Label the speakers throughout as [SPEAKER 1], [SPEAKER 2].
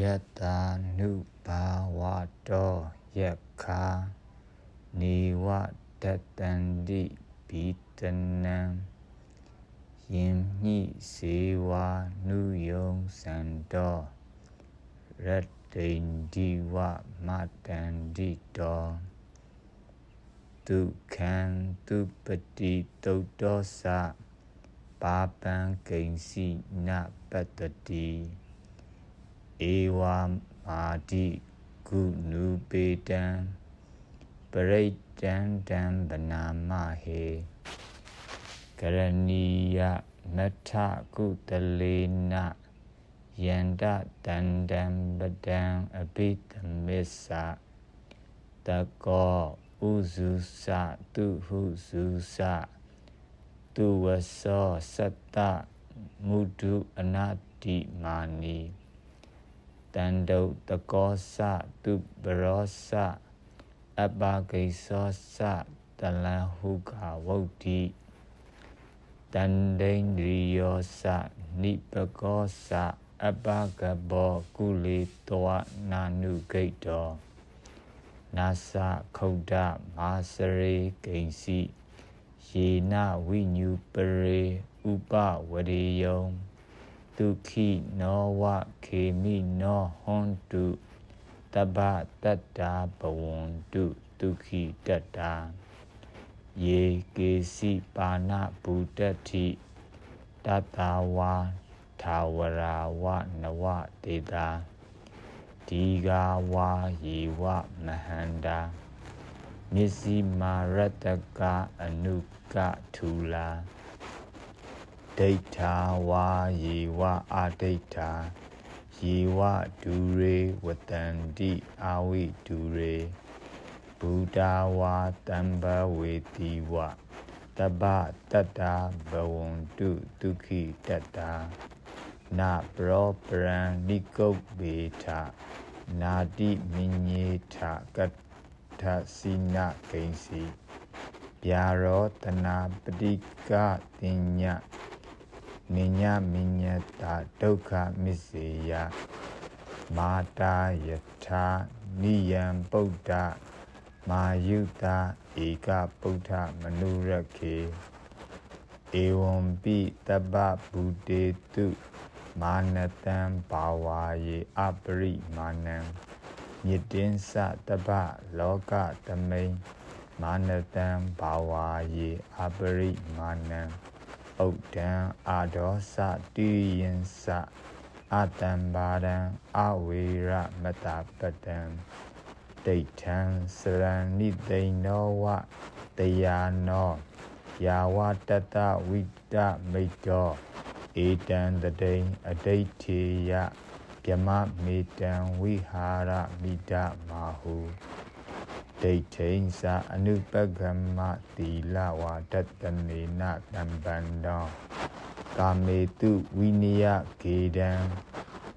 [SPEAKER 1] ယတ္တာနုဘာဝတောယက္ခာနေဝတတန္တိဘိတနံယင်ညိစေဝာနုယုံစံတောရတ္တိန္ဒီဝမတန္တိတောဒုက္ခံသူပတိတုတ်တောသပါပံကိဉ္စီနပတ္တတိ ဧဝမာတိကုနုပေတံပရိတံတံဗနာမဟေကရဏီယမထကုတလေနယန္တတန္တံပဒံအဘိသမစ္ဆတကောဥဇုစတုဟုဇုစသူဝသောစတ္တမုဒုအနတ္တိမာနီ တန္တုတကောစသူပရောစအပ္ပဂိသောစတလံဟုကဝုတ်တိတန္ဒိန္ဒရိယောစနိပကောစအပ္ပကဘောကုလေတောနာနုဂိတ်တောနာသခုဒ္ဓမာစရေကိဉ္စီယေနဝိညုပရေဥပဝရေယံ ဒုခိနောဝခေမိနောဟွန်တုတပ္ပတတ္တာဘဝန္တုဒုခိတတ္တာယေကေစီပါဏဘူတ္တိတတ္တဝါသာဝရာဝနဝတေတာဒီဃာဝါယေဝမဟန္တာမစ္စည်းမာရတကအနုကထူလာ ဒိဋ္ဌာဝါယေဝအာဒိဋ္ဌာယေဝဒူရေဝတန္တိအာဝိဒူရေဘုဒ္ဓဝါတံဘဝေတိဝတပ္ပတတ္တာဘဝန္တုဒုခိတတ္တာနာပရောပရံနိကုတ်ဘေထနာတိမိညေထကတ္ထစီနဂိဉ္စီဗျာရောတနာပတိကတင်ည နိညမိညတာဒုက္ခမစ္စေယမာတာယထာနိယံပုဒ္ဒမာယုတာဧကပုဒ္ဓမနုရခေဧဝံပိတပ္ပဘူတေတုမာနတံဘာဝါယေအပရိမာနံမြစ်တင်းစတပ္ပလောကသမိန်မာနတံဘာဝါယေအပရိမာနံ ဥဒ္ဒံအာဒောစတိယင်စအတံဘာဒံအဝေရမတပတံဒိဋ္ဌံစရဏိသိနောဝတယာနောယာဝတတဝိတမိတ်တောဧတံတတိန်အဋိဋ္ဌေယဗြမမေတံဝိဟာရမိဒမာဟု ဒိဋ္ဌိဉ္စအနုပကမ္မသီလဝါဒတနေနတံပန္တောကာမေတုဝိနယဂေဒံ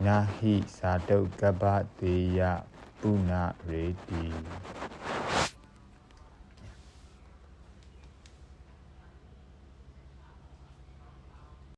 [SPEAKER 1] နာဟိသာတုကပ္ပတေယပုဏ္ဏရေတိ